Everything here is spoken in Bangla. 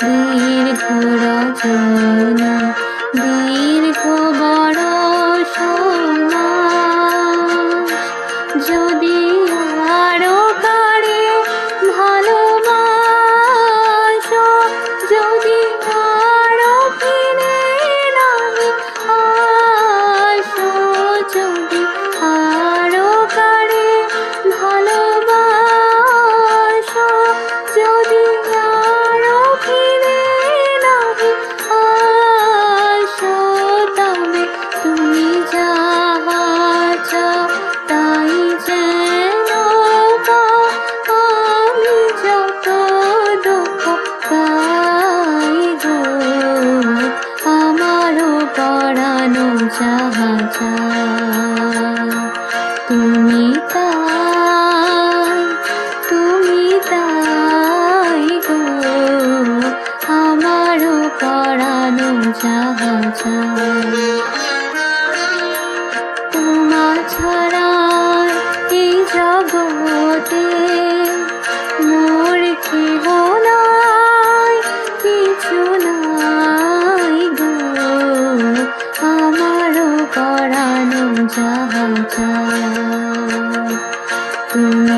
দুই ঘোরা যাহা তুমি তাই তুমি তাই গো আমারও পরানো যাহা তুমি